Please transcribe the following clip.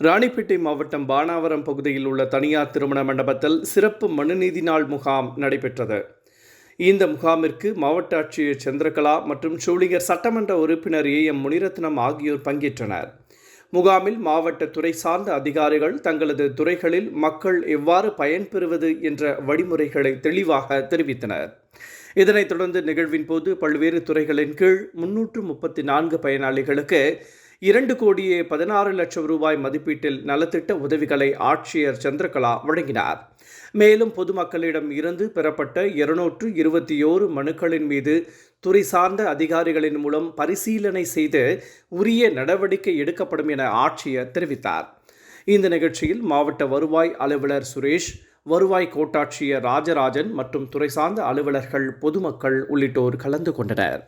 ராணிப்பேட்டை மாவட்டம் பானாவரம் பகுதியில் உள்ள தனியார் திருமண மண்டபத்தில் சிறப்பு மனுநீதி நாள் முகாம் நடைபெற்றது. இந்த முகாமிற்கு மாவட்ட ஆட்சியர் சந்திரகலா மற்றும் சூளிகர் சட்டமன்ற உறுப்பினர் ஏ எம் முனிரத்னம் ஆகியோர் பங்கேற்றனர். முகாமில் மாவட்ட துறை சார்ந்த அதிகாரிகள் தங்களது துறைகளில் மக்கள் எவ்வாறு பயன்பெறுவது என்ற வழிமுறைகளை தெளிவாக தெரிவித்தனர். இதனைத் தொடர்ந்து நிகழ்வின் போது பல்வேறு துறைகளின் கீழ் முன்னூற்று முப்பத்தி நான்கு பயனாளிகளுக்கு இரண்டு கோடியே பதினாறு லட்சம் ரூபாய் மதிப்பீட்டில் நலத்திட்ட உதவிகளை ஆட்சியர் சந்திரகலா வழங்கினார். மேலும் பொதுமக்களிடம் இருந்து பெறப்பட்ட இருநூற்று இருபத்தி ஓரு மனுக்களின் மீது துறை சார்ந்த அதிகாரிகளின் மூலம் பரிசீலனை செய்து உரிய நடவடிக்கை எடுக்கப்படும் என ஆட்சியர் தெரிவித்தார். இந்த நிகழ்ச்சியில் மாவட்ட வருவாய் அலுவலர் சுரேஷ் வருவாய் கோட்டாட்சியர் ராஜராஜன் மற்றும் துறை சார்ந்த அலுவலர்கள் பொதுமக்கள் உள்ளிட்டோர் கலந்து கொண்டனர்.